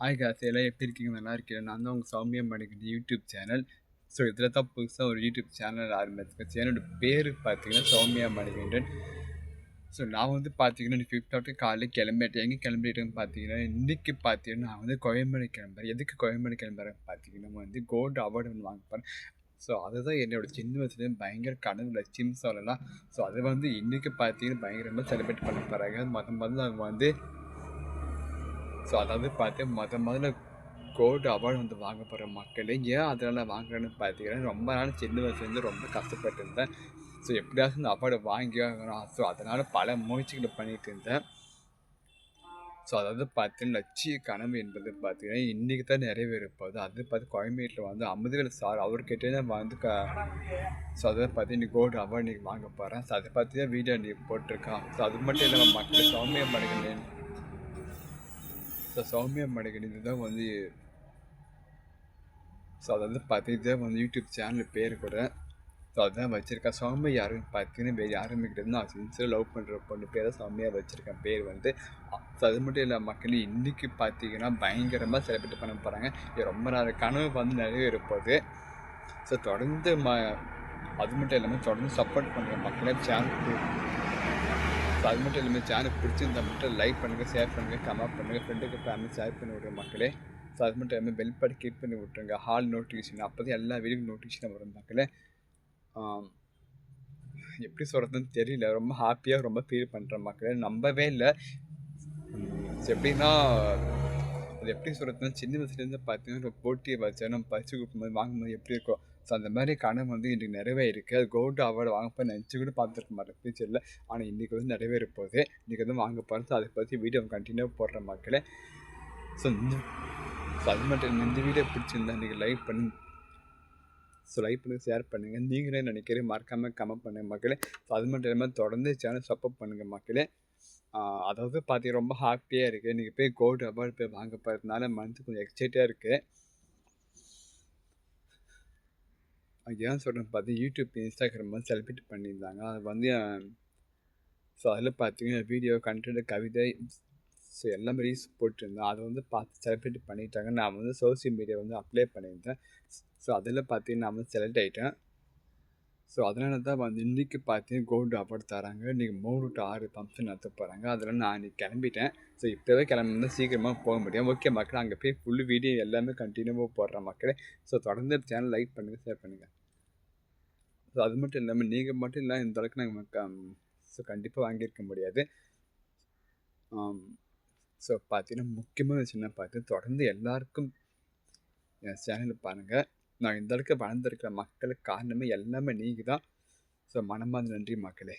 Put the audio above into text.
Hi எல்லாம் எப்படி இருக்கீங்க? நல்லா இருக்கேன் நான் தான் உங்கள் Soumya Manikandan YouTube channel so இதில் தான் புதுசாக ஒரு யூடியூப் சேனல் ஆரம்பிச்சிருக்கேன் சேனலோட பேர் பார்த்தீங்கன்னா சௌமியா மணிகண்டன் ஸோ நான் வந்து பார்த்தீங்கன்னா ஃபிஃப்த் காலையில் கிளம்பிட்டேன். எங்கே கிளம்பிட்டேன்னு பார்த்தீங்கன்னா இன்றைக்கி பார்த்தீங்கன்னா நான் வந்து கோயம்பேடு கிளம்புறேன். எதுக்கு கோயம்பேடு கிளம்புறேன் பார்த்தீங்கன்னா வந்து கோல்டு அவார்டு ஒன்று வாங்க போகிறேன் ஸோ அதுதான் என்னோட சின்ன வயசுலேயும் பயங்கர கனவு லட்சியம் சொல்லலாம். ஸோ அதை வந்து இன்றைக்கி பார்த்தீங்கன்னா பயங்கரமாக செலிப்ரேட் பண்ண போகிறாங்க மொதல் முதல்ல அவங்க வந்து ஸோ அதாவது பார்த்து மொத முதல்ல கோல்டு அவார்டு வந்து வாங்க போகிற மக்களே ஏன் அதனால் வாங்குறேன்னு பார்த்தீங்கன்னா ரொம்ப நாள் சின்ன வயசுலேருந்து ரொம்ப கஷ்டப்பட்டுருந்தேன் ஸோ எப்படியாவது இந்த அவார்டை வாங்கி வாங்கணும் ஸோ அதனால் பல முயற்சிகளை பண்ணிகிட்டு இருந்தேன். ஸோ அதாவது பார்த்தீங்கன்னா லட்சிய கனவு என்பது பார்த்தீங்கன்னா இன்றைக்கி தான் நிறைவேற போகுது அது பார்த்து கோயம்பேட்டில் வந்து அமுதவேல் சார் அவர்கிட்டே தான் வந்து க ஸோ அதை பார்த்து இன்னைக்கு கோல்டு அவார்டு இன்றைக்கி வாங்க போகிறேன் ஸோ அதை பார்த்து தான் வீடியோ நீ போட்டிருக்கான். ஸோ அது மட்டும் இல்லாமல் மக்கள் சௌமியம் மணிகண்டன் ஸோ சௌமியா மணிகண்டன் இதுதான் வந்து ஸோ அதை வந்து பார்த்தீங்கன்னா வந்து யூடியூப் சேனல் பேர் கூட. ஸோ அதுதான் வச்சுருக்கேன் சௌமியா யாரும் பார்த்தீங்கன்னா வேறு யாருமே கிடையாது. நான் சின்சியராக லவ் பண்ணுற பொண்ணு பேர் தான் சௌமியா வச்சுருக்கேன் பேர் வந்து ஸோ அது மட்டும் இல்லை மக்கள் இன்றைக்கி பார்த்தீங்கன்னா பயங்கரமாக செலிப்ரேட் பண்ண போகிறாங்க இது ரொம்ப நாள் கனவு வந்து நிறைய இருப்பது ஸோ தொடர்ந்து ம அது மட்டும் இல்லாமல் தொடர்ந்து சப்போர்ட் பண்ணுற மக்களே சேனல் ஸோ அது மட்டும் இல்லாமல் சேனல் பிடிச்சிருந்தா மட்டும் லைக் பண்ணுங்கள் ஷேர் பண்ணுங்கள் கமெண்ட் பண்ணுங்கள் ஃப்ரெண்டுக்கு ஃபேமிலி ஷேர் பண்ணி விடுங்க மக்களே. ஸோ அது மட்டும் இல்லாமல் பெல் பட்டி கிளிக் பண்ணி விட்ருங்க ஹால் நோட்டிஃபிகேஷன் அப்போ தான் எல்லா வீடியோ நோட்டிஃபிகேஷன் வரும் மக்களே. எப்படி சொல்கிறதுன்னு தெரியல. ரொம்ப ஹாப்பியாக ரொம்ப ஃபீல் பண்ணுற மக்களே. நம்பவே இல்லை. எப்படின்னா அது எப்படி சொல்கிறதுன்னா சின்ன வயசுலேருந்து பார்த்தீங்கன்னா ஒரு போட்டியை வச்சு நம்ம பரிசு கொடுக்கும்போது வாங்கும்போது எப்படி இருக்கும் ஸோ அந்த மாதிரி கனவு வந்து இன்றைக்கி நிறைவேறிருக்கு அது கோல்டு அவார்டு வாங்கப்போ நினச்சி கூட பார்த்துருக்க மாட்டேன். ஃபியூச்சரில் ஆனால் இன்றைக்கி வந்து நிறைவேற போகுது. இன்றைக்கி வந்து வாங்க போகிறது அதை பற்றி வீடியோ கண்டினியூ போடுற மக்களே. ஸோ இந்த ஸோ அது மட்டும் இந்த வீடியோ பிடிச்சிருந்தா இன்றைக்கி லைக் பண்ணி ஸோ லைக் பண்ணுங்கள் ஷேர் பண்ணுங்கள் நீங்களே நினைக்கிறேன் மறக்காமல் கமெண்ட் பண்ணுங்கள் மக்களே. ஸோ அது மட்டும் இல்லாமல் தொடர்ந்து சேனல் சப்போர்ட் பண்ணுங்கள் மக்களே. அதாவது பார்த்தீங்க ரொம்ப ஹாப்பியாக இருக்குது இன்றைக்கி போய் கோல்டு அவார்டு போய் வாங்க போகிறதுனால மனது கொஞ்சம் எக்ஸைட்டாக இருக்குது ஏன் சொல்கிறேன் பார்த்து யூடியூப் இன்ஸ்டாகிராம் வந்து செலிப்ரேட் பண்ணியிருந்தாங்க. அது வந்து ஸோ அதில் பார்த்தீங்கன்னா வீடியோ கண்டென்ட் கவிதை ஸோ எல்லாமே ரீல்ஸ் போட்டிருந்தேன். அதை வந்து பார்த்து செலிப்ரேட் பண்ணிட்டாங்க. நான் வந்து சோசியல் மீடியா வந்து அப்ளை பண்ணியிருந்தேன். ஸோ அதில் பார்த்தீங்கன்னா நான் வந்து செலக்ட் ஆகிட்டேன் ஸோ அதனால தான் வந்து இன்றைக்கி பார்த்தீங்கன்னா கோல்டு அவார்டு தராங்க இன்றைக்கி மூணு டு ஆறு ஃபங்க்ஷன் நடத்த போகிறாங்க அதில் நான் இன்றைக்கி கிளம்பிட்டேன். ஸோ இப்போவே கிளம்புனா சீக்கிரமாக போக முடியும். ஓகே மக்கள் அங்கே போய் ஃபுல் வீடியோ எல்லாமே கண்டினியூவாக போடுற மக்களே. ஸோ தொடர்ந்து சேனல் லைக் பண்ணுங்கள் ஷேர் பண்ணுங்கள் ஸோ அது மட்டும் இல்லாமல் நீங்கள் மட்டும் இல்லை இந்த அளவுக்கு நாங்கள் ஸோ கண்டிப்பாக வாங்கியிருக்க முடியாது. ஸோ பார்த்தீங்கன்னா முக்கியமான விஷயம் பார்த்து தொடர்ந்து எல்லாருக்கும் என் சேனலை பாருங்கள் நான் இந்த அளவுக்கு வளர்ந்துருக்கிற மக்களுக்கு காரணமே எல்லாமே நீங்கள் தான் ஸோ மனமார்ந்த நன்றி மக்களே.